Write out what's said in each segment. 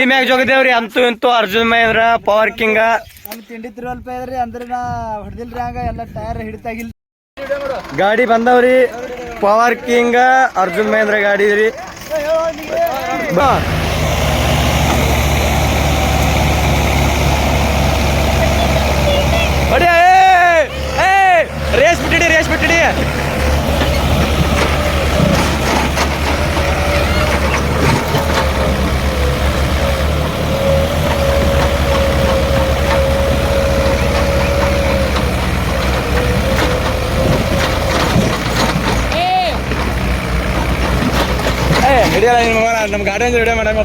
ಮ್ಯಾಗ ಜೋಗದೇವ್ರಿ ಅಂತೂ ಇಂತೂ ಅರ್ಜುನ್ ಮಹೇಂದ್ರ ಪವರ್ ಕಿಂಗ್ ನಮ್ ತಿಂಡಿ ತಿರುವಲ್ಪ ಇದ್ರಿ ಅಂದ್ರೆ ನಾ ಹೊಡೆದಿಲ್ರಿ ಹಂಗ ಎಲ್ಲ ಟೈರ್ ಹಿಡಿತಾಗಿಲ್ ಗಾಡಿ ಬಂದವ್ರಿ. ಪವರ್ ಕಿಂಗ ಅರ್ಜುನ್ ಮಹೇಂದ್ರ ಗಾಡಿ ರೀ. ಬಾ. ರೇಸ್ ಬಿಟ್ಟಿಡಿ ರೇಸ್ ಬಿಟ್ಟಿಡಿ. ಹಿಡಿಯಲ್ಲ ನಿಮ್ಮ ನಮ್ಮ ಗಾಡಿ ಅಂದ್ರೆ ಹಿಡಿಯೋ ಮೇಡಮ್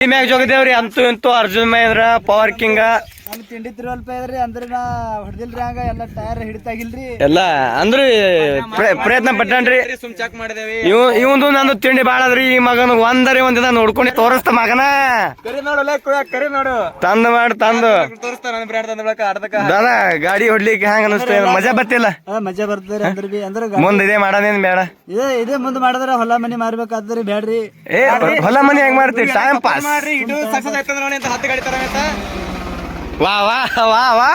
ಈ ಮ್ಯಾಗ ಜೋಗದೇವ್ರಿ ಅಂತೂ ಇಂತೂ ಅರ್ಜುನ್ ಮಹೇಂದ್ರ ಪವರ್ ಕಿಂಗ ನಮ್ ತಿಂಡಿ ತಿರುವಲ್ಪ ಇದ್ರಿ ಅಂದ್ರೆ ನಾ ಹೊಡೆದಿಲ್ರಿ ಹಂಗ ಎಲ್ಲ ಟೈರ್ ಹಿಡಿತಾಗಿಲ್ರಿ. ಎಲ್ಲ ಅಂದ್ರೆ ಪ್ರಯ- ಪ್ರಯತ್ನ ಪಟ್ಟನ್ರಿ. ಸುಮ್ ಚೆಕ್ ಮಾಡಿದೇವಿ. ಇವ್ ಇವಂದು ನಂದು ತಿಂಡಿ ಬಾಳ ಅದ್ರಿ ಈ ಮಗನ ಒಂದರಿ ಒಂದಿನ ನೋಡ್ಕೊಂಡು ತೋರಿಸ್ತ ಮಗನ. ಕರಿ ನೋಡು ಲೈಕ್ ಕುಯ್ಯ ಕರಿ ನೋಡು. ತಂದು ಮಾಡಿ ತಂದು. ತೋರಿಸ್ತಾನ ಬ್ರ್ಯಾಂಡ್ ತಂದ ಬಳಕ ಅರ್ಧಕ ದಾದ ಗಾಡಿ ಹೊಡ್ಲಿಕ್ಕೆ ಹ್ಯಾಂಗ ಅನಿಸ್ತ ಮಜಾ ಬರ್ತಿಲ್ಲ? ಮಜಾ ಬರ್ತದ್ರಿ ಅಂದ್ರೆ ಬಿ ಅಂದ್ರೆ ಮುಂದೆ ಇದೇ ಮಾಡೋದೇನ್ ಬೇಡ? ಇದೇ ಇದೇ ಮುಂದ್ ಮಾಡಿದ್ರ ಹೊಲ ಮನಿ ಮಾರ್ಬೇಕಾದ್ರಿ ಬೇಡ್ರಿ ಏ ಹೊಲ ಮನಿ ಹೆಂಗ್ ಮಾಡ್ತೀವಿ ಟೈಮ್ ಪಾಸ್ ಮಾಡ್ರಿ ಇದು ಸಕ್ಸಸ್ ಆಯ್ತಂದ್ರ ನೋಡಿ ಅಂತ ಹತ್ತು ಗಾಡಿ ತರ va, va, va.